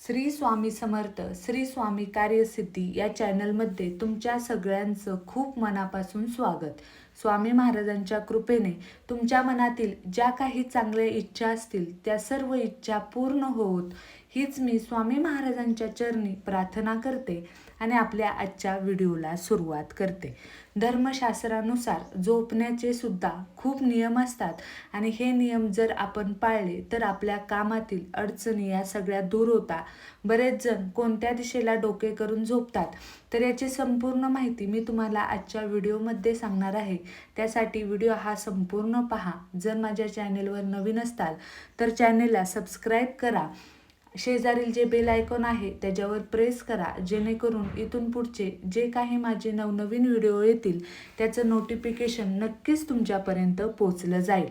श्री स्वामी समर्थ श्री स्वामी कार्यसिद्धी या चॅनलमध्ये तुमच्या सगळ्यांचं खूप मनापासून स्वागत. स्वामी महाराजांच्या कृपेने तुमच्या मनातील ज्या काही चांगल्या इच्छा असतील त्या सर्व इच्छा पूर्ण होत हीच मी स्वामी महाराजांच्या चरणी प्रार्थना करते आणि आपल्या आजच्या व्हिडिओला सुरुवात करते. धर्मशास्त्रानुसार झोपण्याचे सुद्धा खूप नियम असतात आणि हे नियम जर आपण पाळले तर आपल्या कामातील अडचणी या सगळ्या दूर होता. बरेच जण कोणत्या दिशेला डोके करून झोपतात तर याची संपूर्ण माहिती मी तुम्हाला आजच्या व्हिडिओमध्ये सांगणार आहे. त्यासाठी व्हिडिओ हा संपूर्ण पहा. जर माझ्या चॅनेलवर नवीन असताल तर चॅनेलला सबस्क्राईब करा. शेजारील जे बेल आयकॉन आहे त्याच्यावर प्रेस करा. जेणेकरून इथून पुढचे जे काही माझे नवनवीन व्हिडिओ येतील त्याचं नोटिफिकेशन नक्कीच तुमच्यापर्यंत पोचलं जाईल.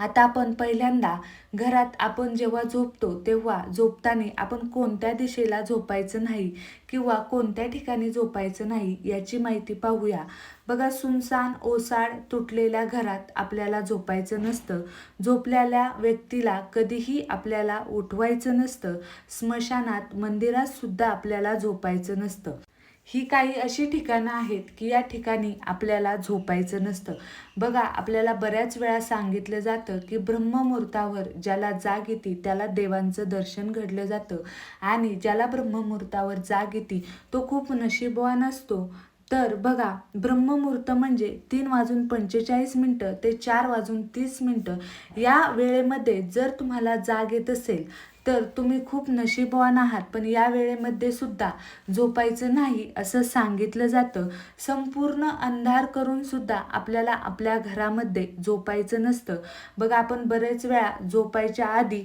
आता आपण पहिल्यांदा घरात आपण जेव्हा झोपतो तेव्हा झोपताना आपण कोणत्या दिशेला झोपायचं नाही किंवा कोणत्या ठिकाणी झोपायचं नाही याची माहिती पाहूया. बघा सुनसान ओसाड तुटलेल्या घरात आपल्याला झोपायचं नसतं. झोपलेल्या व्यक्तीला कधीही आपल्याला उठवायचं नसतं. स्मशानात मंदिरात सुद्धा आपल्याला झोपायचं नसतं. ही काही अशी ठिकाणं आहेत की या ठिकाणी आपल्याला झोपायचं नसतं. बघा आपल्याला बऱ्याच वेळा सांगितलं जातं की ब्रह्ममुहूर्तावर ज्याला जाग येते त्याला देवांचं दर्शन घडलं जातं. आणि ज्याला ब्रह्ममुहूर्तावर जाग येते तो खूप नशीबवान असतो. तर बघा ब्रह्ममुहूर्त म्हणजे तीन वाजून पंचेचाळीस मिनटं ते चार वाजून तीस मिनटं. या वेळेमध्ये जर तुम्हाला जाग येत असेल तर तुम्ही खूप नशीबवान आहात. पण या वेळेमध्ये सुद्धा झोपायचं नाही असं सांगितलं जातं. संपूर्ण अंधार करून सुद्धा आपल्याला आपल्या घरामध्ये झोपायचं नसतं. बघा आपण बरेच वेळा झोपायच्या आधी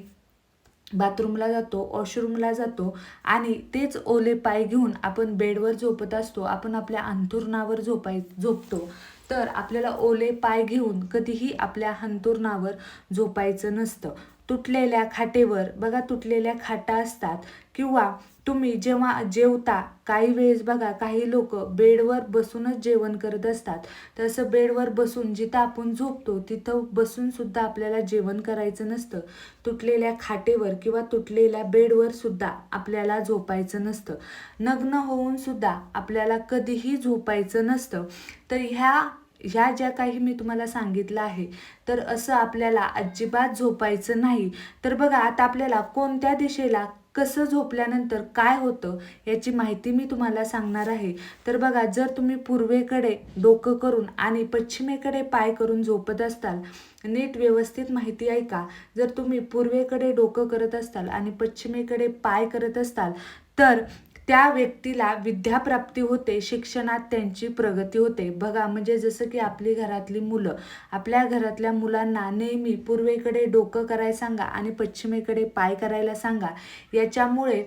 बाथरूमला जातो वॉशरूमला जातो आणि तेच ओले पाय घेऊन आपण बेडवर झोपत असतो आपण आपल्या अंथुरणावर झोपाय झोपतो. तर आपल्याला ओले पाय घेऊन कधीही आपल्या अंथुरणावर झोपायचं नसतं. तुटलेल्या खाटेवर बघा तुटलेल्या खाटा असतात. किंवा तुम्ही जेव्हा जेवता काही वेळेस बघा काही लोक बेडवर बसूनच जेवण करत असतात. तसं बेडवर बसून जिथं आपण झोपतो तिथं बसूनसुद्धा आपल्याला जेवण करायचं नसतं. तुटलेल्या खाटेवर किंवा तुटलेल्या बेडवर सुद्धा आपल्याला झोपायचं नसतं. नग्न होऊन सुद्धा आपल्याला कधीही झोपायचं नसतं. तर ह्या ह्या ज्या काही मी तुम्हाला सांगितलं आहे तर असं आपल्याला अजिबात झोपायचं नाही. तर बघा आता आपल्याला कोणत्या दिशेला कसं झोपल्यानंतर काय होतं याची माहिती मी तुम्हाला सांगणार आहे. तर बघा जर तुम्ही पूर्वेकडे डोकं करून आणि पश्चिमेकडे पाय करून झोपत असताल नीट व्यवस्थित माहिती ऐका. जर तुम्ही पूर्वेकडे डोकं करत असताल आणि पश्चिमेकडे पाय करत असताल तर त्या व्यक्तीला विद्याप्राप्ती होते शिक्षणात त्यांची प्रगती होते. बघा म्हणजे जसं की आपली घरातली मुलं आपल्या घरातल्या मुलांना नेहमी पूर्वेकडे डोकं करायला सांगा आणि पश्चिमेकडे पाय करायला सांगा. याच्यामुळे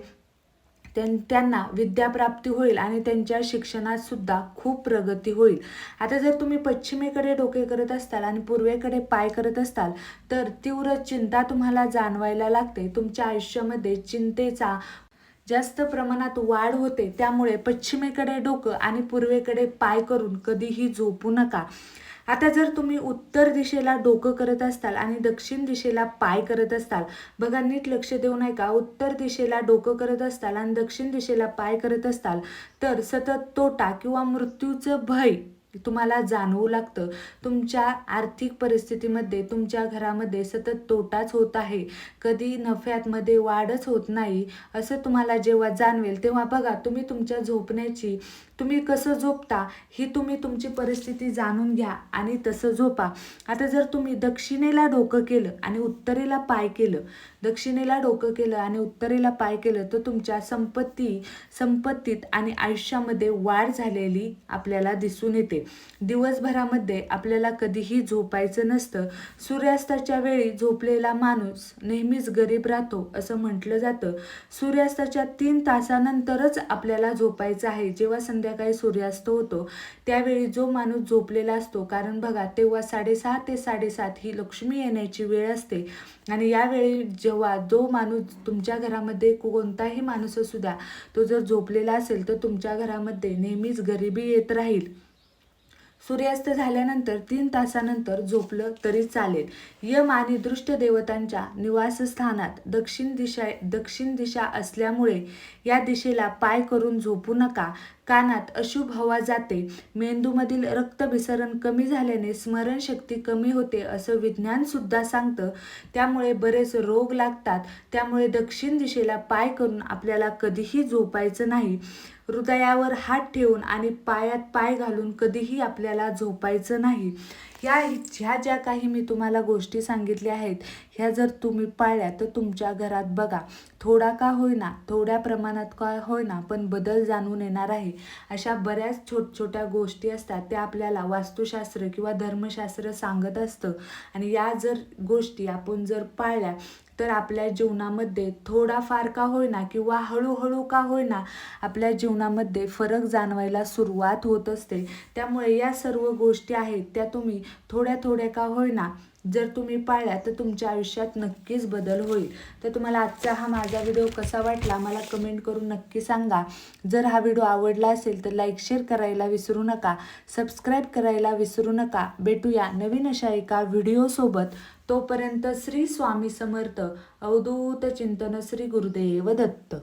त्यां त्यांना विद्याप्राप्ती होईल आणि त्यांच्या शिक्षणात सुद्धा खूप प्रगती होईल. आता जर तुम्ही पश्चिमेकडे डोके करत असताल आणि पूर्वेकडे पाय करत असताल तर तीव्र चिंता तुम्हाला जाणवायला लागते. तुमच्या आयुष्यामध्ये चिंतेचा जास्त प्रमाणात वाढ होते त्यामुळे पश्चिमेकडे डोकं आणि पूर्वेकडे पाय करून कधीही झोपू नका. आता जर तुम्ही उत्तर दिशेला डोकं करत असताल आणि दक्षिण दिशेला पाय करत असताल बघा नीट लक्ष देऊ नये का? उत्तर दिशेला डोकं करत असताल आणि दक्षिण दिशेला पाय करत असताल तर सतत तोटा किंवा मृत्यूचं भय तुम्हाला जाणवू लागतं. तुमच्या आर्थिक परिस्थितीमध्ये तुमच्या घरामध्ये सतत तोटाच होत आहे. कधी नफ्यातमध्ये वाढच होत नाही असं तुम्हाला जेव्हा जाणवेल तेव्हा बघा तुम्ही तुमच्या झोपण्याची तुम्ही कसं झोपता ही तुम्ही तुमची परिस्थिती जाणून घ्या आणि तसं झोपा. आता जर तुम्ही दक्षिणेला डोकं केलं आणि उत्तरेला पाय केलं दक्षिणेला डोकं केलं आणि उत्तरेला पाय केलं तर तुमच्या संपत्ती संपत्तीत आणि आयुष्यामध्ये वाढ झालेली आपल्याला दिसून येते. दिवसभरामध्ये आपल्याला कधीही झोपायचं नसतं. सूर्यास्ताच्या वेळी झोपलेला माणूस नेहमीच गरीब राहतो असं म्हटलं जातं. सूर्यास्ताच्या तीन तासानंतरच आपल्याला झोपायचं आहे. जेव्हा संध्या संध्याकाळी सूर्यास्त होतो. त्यावेळी जो माणूस झोपलेला असतो कारण बघा तेव्हा साडेसहा ते साडेसात ही लक्ष्मी येण्याची वेळ असते. आणि यावेळी जेव्हा जो माणूस तुमच्या घरामध्ये कोणताही माणूस असू द्या तो जर झोपलेला असेल तर तुमच्या घरामध्ये नेहमीच गरिबी येत राहील. सूर्यास्त झाल्यानंतर तीन तासानंतर झोपलं तरी चालेल. यम आणि दृष्ट देवतांच्या निवासस्थानात दक्षिण दिशा दक्षिण दिशा असल्यामुळे या दिशेला पाय करून झोपू नका. कानात अशुभ हवा जाते. मेंदूमधील रक्तभिसरण कमी झाल्याने स्मरणशक्ती कमी होते असं विज्ञानसुद्धा सांगतं. त्यामुळे बरेच रोग लागतात. त्यामुळे दक्षिण दिशेला पाय करून आपल्याला कधीही झोपायचं नाही. हृदयावर हात ठेवून आणि पायात पाय घालून कधीही आपल्याला झोपायचं नाही. या ह्या ज्या काही मी तुम्हाला गोष्टी सांगितल्या आहेत ह्या जर तुम्ही पाळल्या तर तुमच्या घरात बघा थोडा का होईना थोड्या प्रमाणात का होईना पण बदल जाणून येणार आहे. अशा बऱ्याच छोट छोट्या गोष्टी असतात त्या आपल्याला वास्तुशास्त्र किंवा धर्मशास्त्र सांगत असतं. आणि या जर गोष्टी आपण जर पाळल्या तर आपल्या जीवनामध्ये थोडाफार का होईना किंवा हळूहळू का होईना आपल्या जीवनामध्ये फरक जाणवायला सुरुवात होत असते. त्यामुळे या सर्व गोष्टी आहेत त्या तुम्ही थोड्या थोड्या का होईना जर तुम्ही पाळल्या तर तुमच्या आयुष्यात नक्कीच बदल होईल. तर तुम्हाला आजचा हा माझा व्हिडिओ कसा वाटला मला कमेंट करून नक्की सांगा. जर हा व्हिडिओ आवडला असेल तर लाईक शेअर करायला विसरू नका. सबस्क्राईब करायला विसरू नका. भेटूया नवीन अशा एका व्हिडिओसोबत तोपर्यंत श्री स्वामी समर्थ. अवधूत चिंतन श्री गुरुदेव दत्त.